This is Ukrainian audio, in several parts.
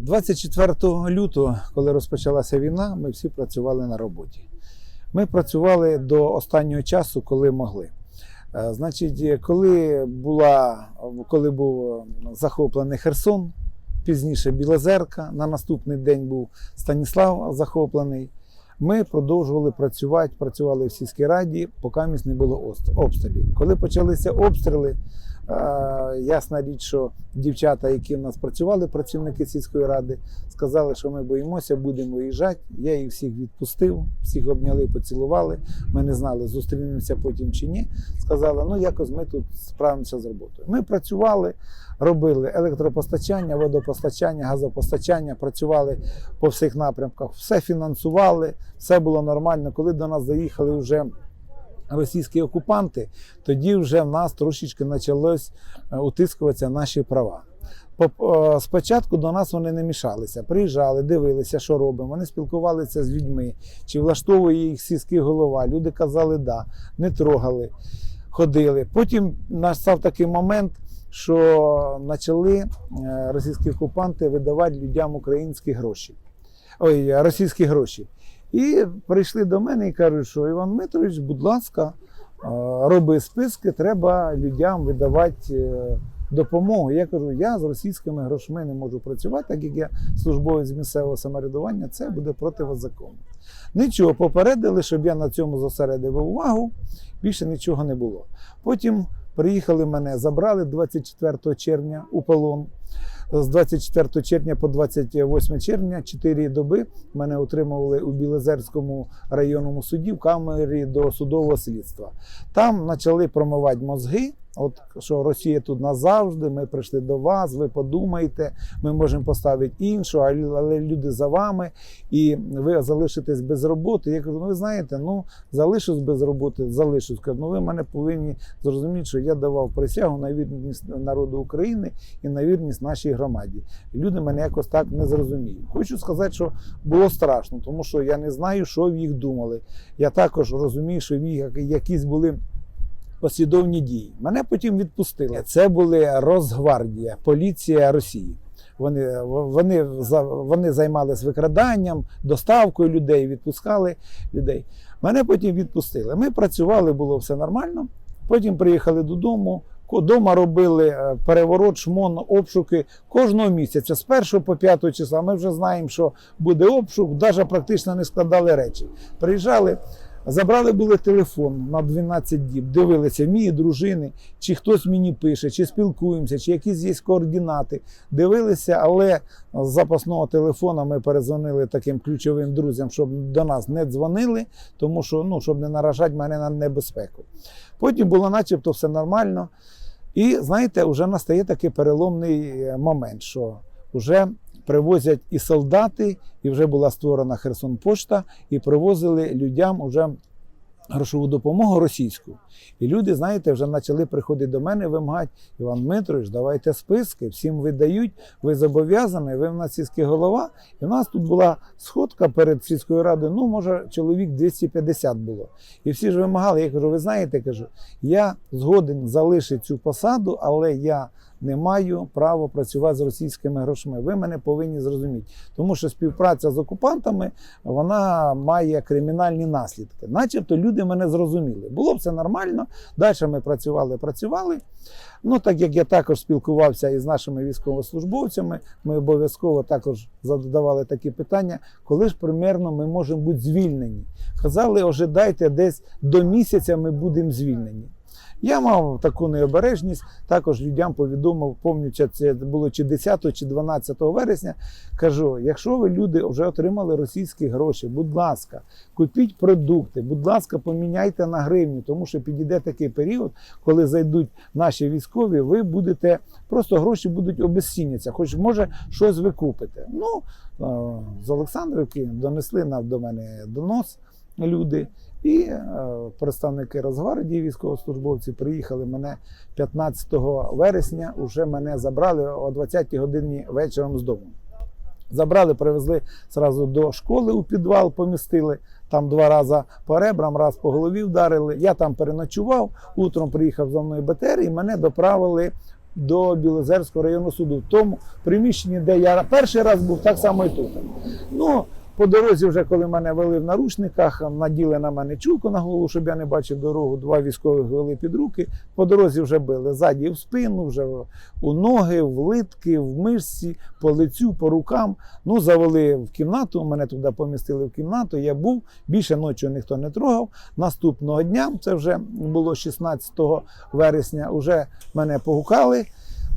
24 лютого, коли розпочалася війна, ми всі працювали на роботі. Ми працювали до останнього часу, коли могли. Е, Значить, коли, була, коли був захоплений Херсон, пізніше Білозерка, на наступний день був Станіслав захоплений. Ми продовжували працювати, працювали в сільській раді, поки місць не було обстрілів. Коли почалися обстріли, ясна річ, що дівчата, які в нас працювали, працівники сільської ради, сказали, що ми боїмося, будемо виїжджати. Я їх всіх відпустив, всіх обняли, поцілували. Ми не знали, зустрінемося потім чи ні. Сказали, ну якось ми тут справимося з роботою. Ми працювали, робили електропостачання, водопостачання, газопостачання, працювали по всіх напрямках, все фінансували, все було нормально. Коли до нас заїхали вже російські окупанти, тоді вже в нас трошечки почалось е, утискуватися наші права. Е, Спочатку до нас вони не мішалися, приїжджали, дивилися, що робимо. Вони спілкувалися з людьми, чи влаштовує їх сільський голова. Люди казали да, не трогали, ходили. Потім настав такий момент, що почали е, російські окупанти видавати людям українські гроші, ой, російські гроші. І прийшли до мене і кажуть, що Іван Дмитрович, будь ласка, е, роби списки, треба людям видавати е, допомогу. Я кажу, я з російськими грошми не можу працювати, так як я службовець місцевого самоврядування, це буде противозаконно. Нічого, попередили, щоб я на цьому зосередив увагу, більше нічого не було. Потім приїхали мене, забрали 24 червня у полон. З 24 червня по 28 червня, 4 доби мене утримували у Білозерському районному суді в камері до судового слідства. Там почали промивати мозги. От що Росія тут назавжди, ми прийшли до вас, ви подумайте, ми можемо поставити іншу, але люди за вами, і ви залишитесь без роботи. Я кажу, ну ви знаєте, ну залишусь без роботи, залишусь. Кажу, ну ви мене повинні зрозуміти, що я давав присягу на вірність народу України і на вірність нашій. І люди мене якось так не зрозуміють. Хочу сказати, що було страшно, тому що я не знаю, що в їх думали. Я також розумію, що в їх якісь були послідовні дії. Мене потім відпустили. Це були Росгвардія, поліція Росії. Вони, вони, вони займалися викраданням, доставкою людей, відпускали людей. Мене потім відпустили. Ми працювали, було все нормально. Потім приїхали додому. Дома робили е, переворот, шмон, обшуки кожного місяця з 1 по 5 числа. Ми вже знаємо, що буде обшук, навіть практично не складали речі. Приїжджали, забрали були телефон на 12 діб, дивилися мої дружини, чи хтось мені пише, чи спілкуємося, чи якісь є координати. Дивилися, але з запасного телефона ми перезвонили таким ключовим друзям, щоб до нас не дзвонили, тому що ну, щоб не наражати мене на небезпеку. Потім було начебто все нормально. І знаєте, вже настає такий переломний е, момент, що вже привозять і солдати, і вже була створена Херсон Пошта, і привозили людям уже грошову допомогу російську. І люди, знаєте, вже почали приходити до мене вимагати, Іван Дмитрович, давайте списки, всім видають, ви зобов'язані, ви в нас сільський голова. І в нас тут була сходка перед сільською радою, ну, може, чоловік 250 було. І всі ж вимагали. Я кажу, ви знаєте, кажу, я згоден залишити цю посаду, але я не маю права працювати з російськими грошми. Ви мене повинні зрозуміти. Тому що співпраця з окупантами вона має кримінальні наслідки. Начебто люди мене зрозуміли. Було все нормально. Далі ми працювали, працювали. Ну, так як я також спілкувався із нашими військовослужбовцями, ми обов'язково також задавали такі питання, коли ж примерно ми можемо бути звільнені. Казали, ожидайте, десь до місяця ми будемо звільнені. Я мав таку необережність, також людям повідомив, пам'ятаю, це було чи 10 чи 12 вересня. Кажу: якщо ви люди вже отримали російські гроші, будь ласка, купіть продукти, будь ласка, поміняйте на гривню, тому що підійде такий період, коли зайдуть наші військові, ви будете просто гроші будуть обезцінюватися, хоч може щось ви купите. Ну з Олександрівки донесли до мене донос люди. І е, представники Росгвардії, військовослужбовці приїхали мене 15 вересня. Уже мене забрали о 20 годині вечором з дому. Забрали, привезли зразу до школи у підвал, помістили. Там два рази по ребрам, раз по голові вдарили. Я там переночував. Утром приїхав за мною БТР і мене доправили до Білозерського районного суду, в тому приміщенні, де я перший раз був, так само і тут. Ну, по дорозі, вже коли мене вели в наручниках, наділи на мене чулку на голову, щоб я не бачив дорогу. Два військових вели під руки. По дорозі вже били ззаді в спину, вже у ноги, в литки, в мишці, по лицю, по рукам. Ну, завели в кімнату. Мене туди помістили в кімнату. Я був більше ночі ніхто не трогав. Наступного дня, це вже було 16 вересня, вже мене погукали.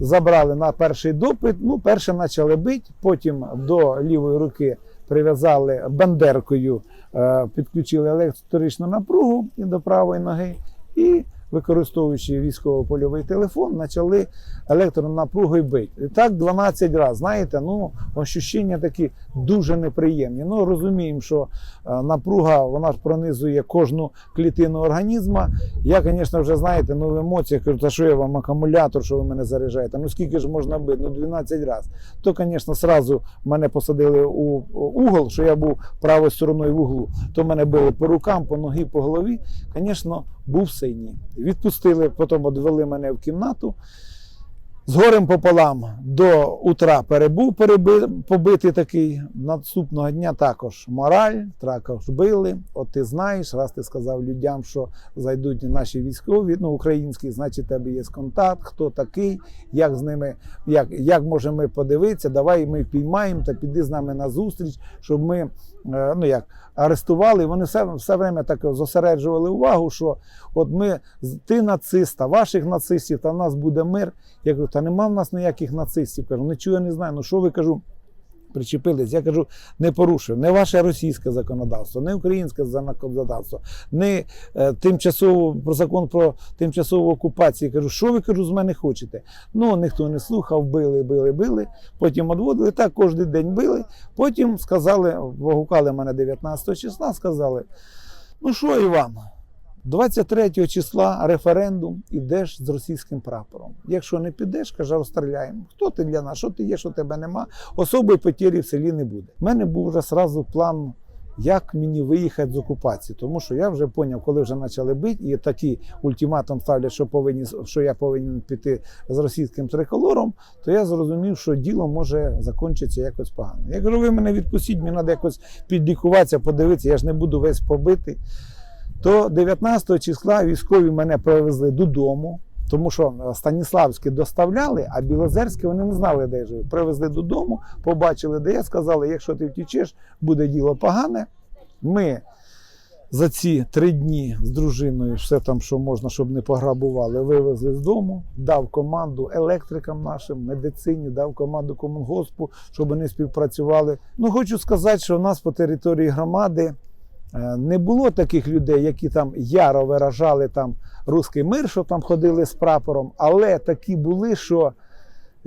Забрали на перший допит. Ну, перше почали бити, потім до лівої руки прив'язали бандеркою, е, підключили електричну напругу і до правої ноги, і, використовуючи військово-польовий телефон, почали електронапругою бити. І так 12 разів. Знаєте, ну, ощущення такі дуже неприємні. Ну, розуміємо, що е, напруга вона ж пронизує кожну клітину організму. Я, звісно, вже знаєте, ну в емоціях кажу, та що я вам акумулятор, що ви мене заряджаєте? Ну скільки ж можна бити? Ну 12 разів. То, звісно, сразу мене посадили у угол, що я був правою стороною в углу. То мене били по рукам, по ногі, по голові. Звісно, був синій. Відпустили, потім відвели мене в кімнату. З горем пополам до утра перебув переби, побитий такий. Наступного дня також мораль, також били. От ти знаєш, раз ти сказав людям, що зайдуть наші військові, ну українські, значить, тебе є контакт, хто такий, як з ними, як, як можемо ми подивитися, давай ми піймаємо та піди з нами на зустріч, щоб ми е, ну як, арестували. Вони все, все время так зосереджували увагу, що от ми, ти нацист, ваших нацистів, та в нас буде мир. Я кажу, та нема в нас ніяких нацистів. Кажу, нічого я не знаю. Ну що ви кажу? Причепились, я кажу, не порушив не ваше російське законодавство, не українське законодавство, не е, тимчасово про закон про тимчасову окупацію. Кажу, що ви кажу, з мене хочете? Ну ніхто не слухав, били, били, били. Потім відводили так, кожен день били. Потім сказали, погукали мене 19 числа, сказали: ну що, Іван? 23 числа референдум ідеш з російським прапором. Якщо не підеш, каже, розстріляємо. Хто ти для нас? Що ти є, що тебе нема? Особої потері в селі не буде. У мене був вже сразу план. Як мені виїхати з окупації? Тому що я вже зрозумів, коли вже почали бити, і такий ультиматум ставлять, що повинні що я повинен піти з російським триколором, то я зрозумів, що діло може закінчитися якось погано. Я кажу, ви мене відпустіть, мені треба якось підлікуватися, подивитися, я ж не буду весь побитий то 19 числа військові мене привезли додому, тому що Станіславські доставляли, а Білозерські вони не знали, де я живу. Привезли додому, побачили, де я сказали, якщо ти втічеш, буде діло погане. Ми за ці три дні з дружиною, все там, що можна, щоб не пограбували, вивезли з дому, дав команду електрикам нашим, медицині, дав команду комунгоспу, щоб вони співпрацювали. Ну, хочу сказати, що у нас по території громади. Е, Не було таких людей, які там яро виражали там руський мир, що там ходили з прапором, але такі були, що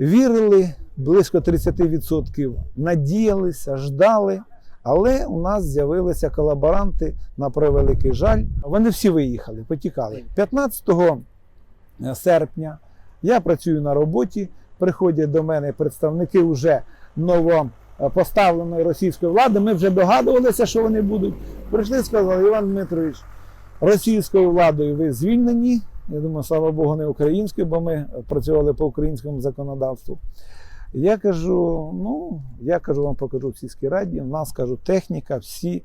вірили близько 30%, надіялися, ждали. Але у нас з'явилися колаборанти на превеликий жаль. Вони всі виїхали, потікали. 15 серпня я працюю на роботі. Приходять до мене представники вже ново поставленої російської влади. Ми вже догадувалися, що вони будуть. Прийшли, сказали, Іван Дмитрович, російською владою ви звільнені. Я думаю, слава Богу, не українською, бо ми працювали по українському законодавству. Я кажу: ну, я кажу, вам покажу в сільській раді. У нас кажу, техніка, всі е,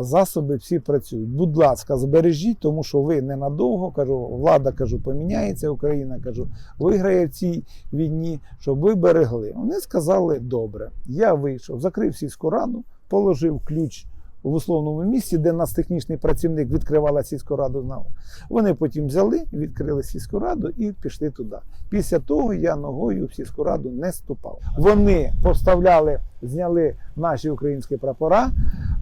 засоби, всі працюють. Будь ласка, збережіть, тому що ви ненадовго кажу, влада кажу, поміняється, Україна кажу, виграє в цій війні, щоб ви берегли. Вони сказали, добре. Я вийшов, закрив сільську раду, положив ключ в условному місці, де нас технічний працівник відкривала сільську раду. Знав. Вони потім взяли, відкрили сільську раду і пішли туди. Після того я ногою в сільську раду не ступав. Вони поставляли, зняли наші українські прапора,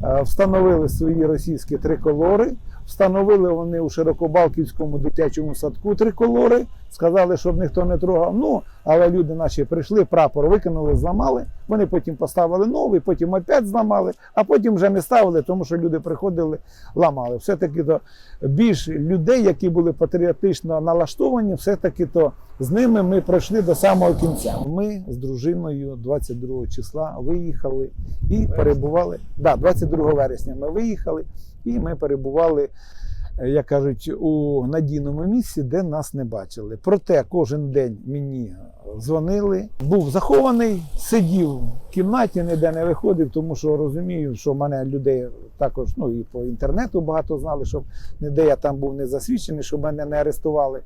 е, встановили свої російські триколори. Встановили вони у Широкобалківському дитячому садку триколори, сказали, щоб ніхто не трогав. Ну, але люди наші прийшли, прапор викинули, зламали. Вони потім поставили новий, потім опять зламали, а потім вже не ставили, тому що люди приходили, ламали. Все-таки то більш людей, які були патріотично налаштовані, все-таки то з ними ми пройшли до самого кінця. Ми з дружиною 22 числа виїхали і перебували. Да, 22 вересня ми виїхали і ми перебували як кажуть, у надійному місці, де нас не бачили. Проте кожен день мені дзвонили. Був захований, сидів в кімнаті, ніде не виходив, тому що розумію, що мене людей також ну і по інтернету багато знали, щоб ніде я там був не засвідчений, щоб мене не арестували.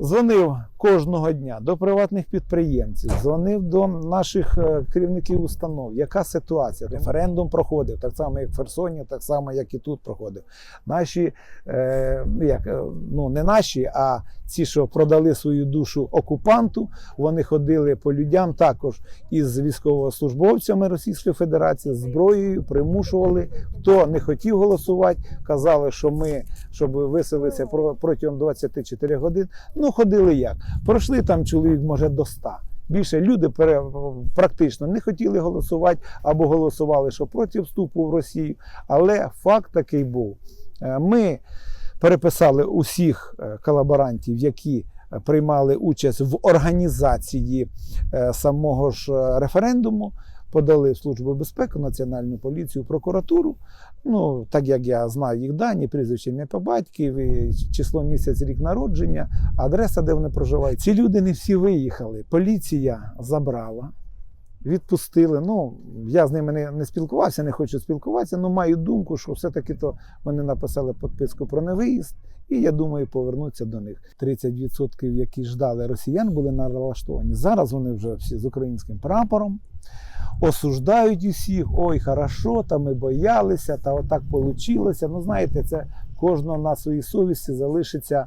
Дзвонив кожного дня до приватних підприємців, дзвонив до наших е, керівників установ. Яка ситуація? Референдум проходив, так само, як в Херсоні, так само, як і тут проходив. Наші, е, як, е, ну не наші, а ці, що продали свою душу окупанту, вони ходили по людям також із військовослужбовцями Російської Федерації, зброєю, примушували. Хто не хотів голосувати, казали, що ми, щоб виселитися про- протягом 24 годин. Ну, ходили як? Пройшли там чоловік, може, до 100. Більше люди практично не хотіли голосувати або голосували, що проти вступу в Росію. Але факт такий був. Е, Ми переписали усіх е, колаборантів, які е, приймали участь в організації самого ж референдуму, подали в Службу безпеки, Національну поліцію, прокуратуру. Ну, так як я знаю їх дані, прізвище ім'я по батькові, число місяць, рік народження, адреса, де вони проживають. Ці люди не всі виїхали. Поліція забрала. Відпустили. Ну, я з ними не, не спілкувався, не хочу спілкуватися, але маю думку, що все-таки то вони написали підписку про невиїзд, і я думаю, повернуться до них. 30%, які ждали росіян, були налаштовані. Зараз вони вже всі з українським прапором осуждають усіх. Ой, хорошо, та ми боялися, та отак вийшло. Ну, знаєте, це кожного на своїй совісті залишиться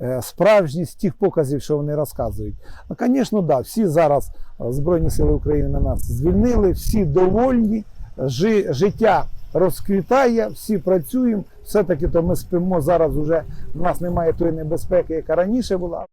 е, справжність тих показів, що вони розказують. Ну, звісно, да, всі зараз е, Збройні Сили України на нас звільнили, всі довольні, жи, життя розквітає, всі працюємо. Все-таки то ми спимо зараз. Уже в нас немає тої небезпеки, яка раніше була.